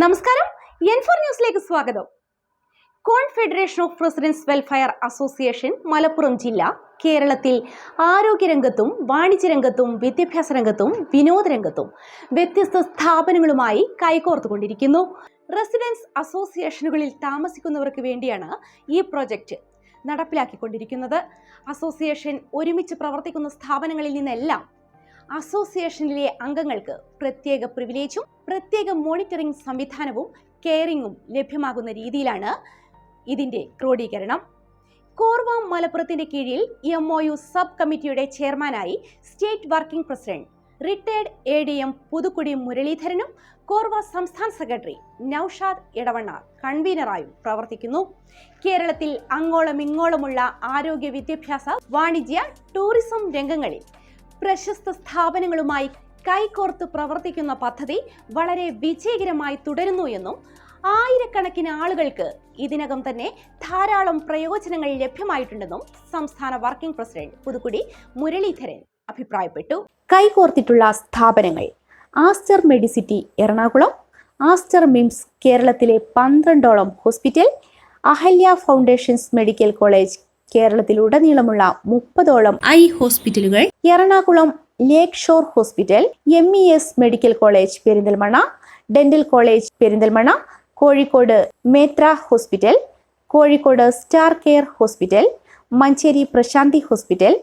നമസ്കാരം. N four ന്യൂസിലേക്ക് സ്വാഗതം. Confederation of presidents welfare association Malappuram ജില്ല കേരളത്തിൽ ആരോഗ്യരംഗത്തും വാണിജ്യരംഗത്തും വിദ്യാഭ്യാസ രംഗത്തും വിനോദ രംഗത്തും വ്യത്യസ്ത സ്ഥാപനങ്ങളുമായി കൈകോർത്തുകൊണ്ടിരിക്കുന്നു. റെസിഡൻസ് അസോസിയേഷനുകളിൽ താമസിക്കുന്നവർക്ക് വേണ്ടിയാണ് ഈ പ്രൊജക്റ്റ് നടപ്പിലാക്കിക്കൊണ്ടിരിക്കുന്നത്. അസോസിയേഷൻ ഒരുമിച്ച് പ്രവർത്തിക്കുന്ന സ്ഥാപനങ്ങളിൽ നിന്നെല്ലാം അസോസിയേഷനിലെ അംഗങ്ങൾക്ക് പ്രത്യേക പ്രിവിലേജും പ്രത്യേക മോണിറ്ററിംഗ് സംവിധാനവും കെയറിങ്ങും ലഭ്യമാകുന്ന രീതിയിലാണ് ഇതിന്റെ ക്രോഡീകരണം. കോർവ മലപ്പുറത്തിന്റെ കീഴിൽ എം ഒ യു സബ് കമ്മിറ്റിയുടെ ചെയർമാനായി state working president retired A D M Puthukkudi മുരളീധരനും കോർവ സംസ്ഥാന സെക്രട്ടറി നൌഷാദ് ഇടവണ്ണ കൺവീനറായും പ്രവർത്തിക്കുന്നു. കേരളത്തിൽ അങ്ങോളമിങ്ങോളമുള്ള ആരോഗ്യ വിദ്യാഭ്യാസ വാണിജ്യ ടൂറിസം രംഗങ്ങളിൽ പ്രശസ്ത സ്ഥാപനങ്ങളുമായി കൈകോർത്ത് പ്രവർത്തിക്കുന്ന പദ്ധതി വളരെ വിജയകരമായി തുടരുന്നു എന്നും ആയിരക്കണക്കിന് ആളുകൾക്ക് ഇതിനകം തന്നെ ധാരാളം പ്രയോജനങ്ങൾ ലഭ്യമായിട്ടുണ്ടെന്നും സംസ്ഥാന വർക്കിംഗ് പ്രസിഡന്റ് പുതുക്കുടി മുരളീധരൻ അഭിപ്രായപ്പെട്ടു. കൈകോർത്തിട്ടുള്ള സ്ഥാപനങ്ങൾ Aster medicity Ernakulam Aster MIMS കേരളത്തിലെ പന്ത്രണ്ടോളം hospital Ahalia foundations medical college കേരളത്തിലുടനീളമുള്ള മുപ്പതോളം ഐ ഹോസ്പിറ്റലുകൾ. Ernakulam lake shore hospital M E S medical college Perinthalmanna dental college Perinthalmanna Kozhikode Meitra hospital Kozhikode star care hospital Manjeri Prasanthi hospital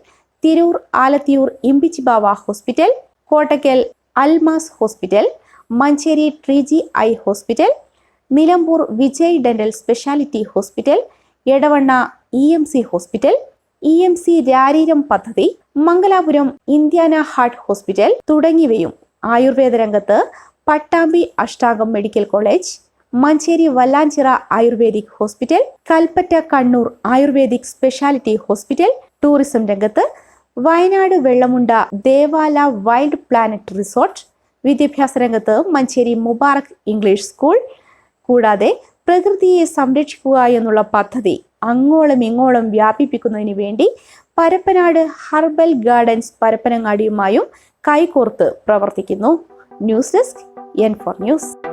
Tirur Alathiyur Imbichibava hospital Kottakkal Almas hospital Manjeri Triji eye hospital Nilambur Vijay dental speciality hospital Edavanna E M C hospital E M C രാരീരം പദ്ധതി Mangalapuram Indiana heart hospital തുടങ്ങിയവയും ആയുർവേദ രംഗത്ത് Pattambi Ashtangam medical college Manjeri Vallanchira ayurvedic hospital Kalpetta Kannur ayurvedic speciality hospital tourism രംഗത്ത് Wayanad Vellamunda Devala wild planet resort വിദ്യാഭ്യാസ രംഗത്ത് Manjeri Mubarak English school കൂടാതെ പ്രകൃതിയെ സംരക്ഷിക്കുക എന്നുള്ള പദ്ധതി അങ്ങോളം ഇങ്ങോളം വ്യാപിപ്പിക്കുന്നതിന് വേണ്ടി പരപ്പനാട് ഹർബൽ ഗാർഡൻസ് പരപ്പനങ്ങാടിയുമായും കൈകോർത്ത് പ്രവർത്തിക്കുന്നു. News desk N four news